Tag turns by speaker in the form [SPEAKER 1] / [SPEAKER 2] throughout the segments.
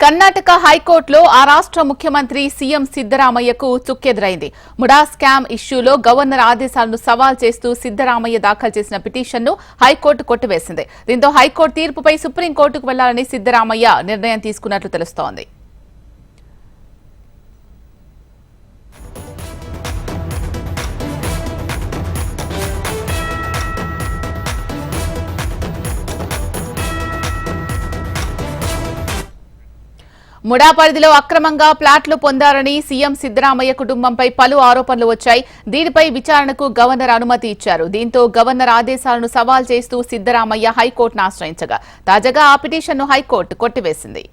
[SPEAKER 1] కర్ణాటక హైకోర్టులో ఆ రాష్ట్ర ముఖ్యమంత్రి సీఎం సిద్దరామయ్యకు చుక్కెదురైంది ముడా స్కామ్ ఇష్యూలో గవర్నర్ ఆదేశాలను సవాల్ చేస్తూ సిద్దరామయ్య దాఖలు చేసిన పిటిషన్ను హైకోర్టు కొట్టివేసింది. దీంతో హైకోర్టు తీర్పుపై సుప్రీంకోర్టుకు వెళ్ళాలని సిద్దరామయ్య నిర్ణయం తీసుకున్నట్లు తెలుస్తోంది. ముడా పరిధిలో అక్రమంగా ప్లాట్లు పొందారని సీఎం సిద్దరామయ్య కుటుంబంపై పలు ఆరోపణలు వచ్చాయి. దీనిపై విచారణకు గవర్నర్ అనుమతి ఇచ్చారు. దీంతో గవర్నర్ ఆదేశాలను సవాల్ చేస్తూ సిద్దరామయ్య హైకోర్టును ఆశ్రయించగా తాజాగా ఆ పిటిషన్ను హైకోర్టు కొట్టివేసింది.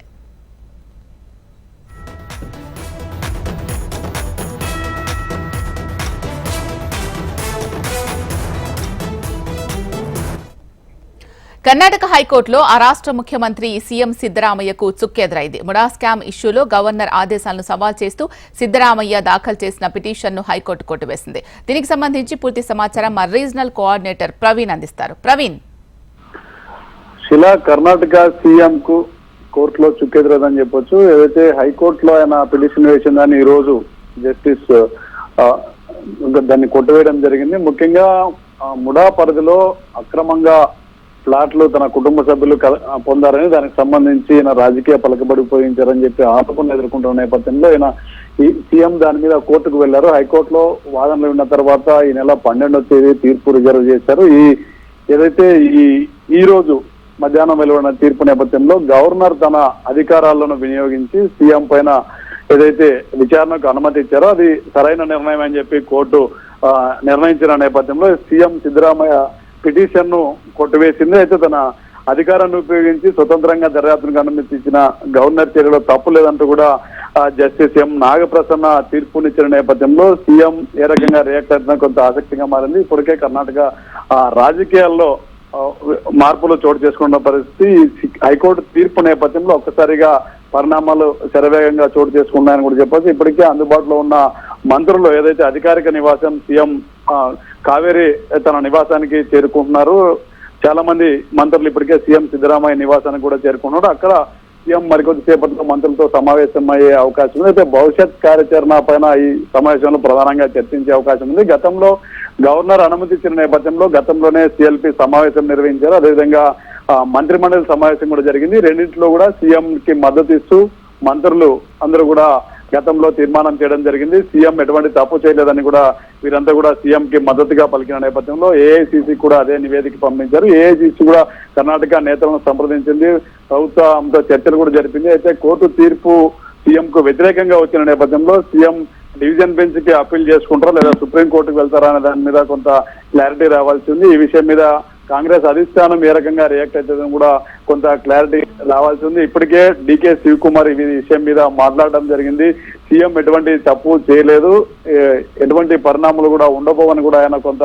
[SPEAKER 1] కర్ణాటక హైకోర్టులో ఆ రాష్ట్ర ముఖ్యమంత్రి సీఎం సిద్దరామయ్యకు చుక్కెదురైంది. ముడా స్కామ్ ఇష్యూలో గవర్నర్ ఆదేశాలను సవాల్ చేస్తూ సిద్దరామయ్య దాఖలు చేసిన పిటిషన్ను హైకోర్టు కొట్టివేసింది దీనికి సంబంధించి పూర్తి సమాచారం మా రీజనల్ కోఆర్డినేటర్ ప్రవీణ్ అందిస్తారు. ప్రవీణ్.
[SPEAKER 2] శిలా కర్ణాటక సీఎం కు కోర్టులో చుక్కెదురదని చెప్పొచ్చు. ఏదైతే హైకోర్టులో ఆయన పిటిషన్ వేసిన ఈ రోజు జస్టిస్ దాన్ని కొట్టివేయడం జరిగింది. ముఖ్యంగా ముడా పరిధిలో అక్రమంగా ఫ్లాట్లు తన కుటుంబ సభ్యులు క- పొందారని దానికి సంబంధించి ఈయన రాజకీయ పలకబడి ఉపయోగించారని చెప్పి ఆరోపణలు ఎదుర్కొంటున్న నేపథ్యంలో ఈయన ఈ సీఎం దాని మీద కోర్టుకు వెళ్ళారు హైకోర్టులో వాదనలు విన్న తర్వాత ఈ నెల పన్నెండవ తేదీ తీర్పు రిజర్వ్ చేశారు. ఈ ఏదైతే ఈ ఈ రోజు మధ్యాహ్నం వెలువడిన తీర్పు నేపథ్యంలో గవర్నర్ తన అధికారాలను వినియోగించి సీఎం పైన ఏదైతే విచారణకు అనుమతి ఇచ్చారో అది సరైన నిర్ణయం అని చెప్పి కోర్టు నిర్ణయించిన నేపథ్యంలో సీఎం సిద్దరామయ్య పిటిషన్ను కొట్టివేసింది. అయితే తన అధికారాన్ని ఉపయోగించి స్వతంత్రంగా దర్యాప్తునికి అనుమతించిన గవర్నర్ చర్యలో తప్పు లేదంటూ కూడా జస్టిస్ ఎం. నాగప్రసన్న తీర్పునిచ్చిన నేపథ్యంలో సీఎం ఏ రకంగా రియాక్ట్ అవుతున్నా కొంత ఆసక్తిగా మారింది. ఇప్పటికే కర్ణాటక ఆ, రాజకీయాల్లో మార్పులు చోటు చేసుకున్న పరిస్థితి హైకోర్టు తీర్పు నేపథ్యంలో ఒక్కసారిగా పరిణామాలు శరవేగంగా చోటు చేసుకున్నాయని కూడా చెప్పేసి ఇప్పటికే అందుబాటులో ఉన్న మంత్రులు ఏదైతే అధికారిక నివాసం సీఎం కావేరి తన నివాసానికి చేరుకుంటున్నారు. చాలా మంది మంత్రులు ఇప్పటికే సీఎం సిద్దరామయ్య నివాసానికి కూడా చేరుకున్నారు. అక్కడ సీఎం మరికొద్ది సేపట్లో మంత్రులతో సమావేశం అయ్యే అవకాశం ఉంది. అయితే భవిష్యత్ కార్యాచరణ పైన ఈ సమావేశంలో ప్రధానంగా చర్చించే అవకాశం ఉంది. గతంలో గవర్నర్ అనుమతి నేపథ్యంలో గతంలోనే సిఎల్పి సమావేశం నిర్వహించారు. అదేవిధంగా మంత్రి మండలి సమావేశం కూడా జరిగింది. రెండింటిలో కూడా సీఎం కి మద్దతు ఇస్తూ మంత్రులు అందరూ కూడా గతంలో తీర్మానం చేయడం జరిగింది. సీఎం ఎటువంటి తప్పు చేయలేదని కూడా వీరంతా కూడా సీఎం కి మద్దతుగా పలికిన నేపథ్యంలో ఏఐసిసి కూడా అదే నివేదిక పంపించారు. ఏఐసిసి కూడా కర్ణాటక నేతలను సంప్రదించింది. ప్రభుత్వంతో చర్చలు కూడా జరిపింది. అయితే కోర్టు తీర్పు సీఎం కు వ్యతిరేకంగా వచ్చిన నేపథ్యంలో సీఎం డివిజన్ బెంచ్కి అప్పీల్ చేసుకుంటారా లేదా సుప్రీంకోర్టుకు వెళ్తారా అనే దాని మీద కొంత క్లారిటీ రావాల్సి ఉంది. ఈ విషయం మీద కాంగ్రెస్ అధిష్టానం ఏ రకంగా రియాక్ట్ అవుతుందని కూడా కొంత క్లారిటీ రావాల్సి ఉంది. ఇప్పటికే డీకే శివకుమార్ ఈ విషయం మీద మాట్లాడడం జరిగింది. సీఎం ఎటువంటి తప్పు చేయలేదు. ఎటువంటి పరిణామాలు కూడా ఉండబోవని కూడా ఆయన కొంత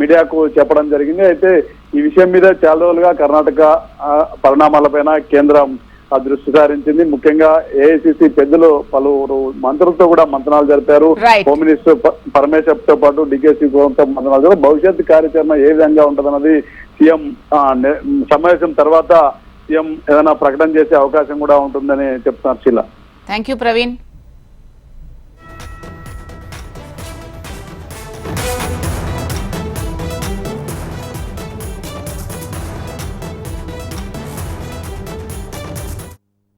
[SPEAKER 2] మీడియాకు చెప్పడం జరిగింది. అయితే ఈ విషయం మీద చాలా రోజులుగా కర్ణాటక పరిణామాలపైన కేంద్రం దృష్టి సారించింది. ముఖ్యంగా ఏఐసిసి పెద్దలు పలువురు మంత్రులతో కూడా మంత్రాలు జరిపారు. హోమ్ మినిస్టర్ పరమేశ్వర్తో పాటు డికేసి గోవంతో మంత్రాలు జరిపారు. భవిష్యత్ కార్యాచరణ ఏ విధంగా ఉంటుందన్నది సీఎం సమావేశం తర్వాత సీఎం ఏదైనా ప్రకటన చేసే అవకాశం కూడా ఉంటుందని చెప్తున్నారు శీల.
[SPEAKER 1] Thank you Praveen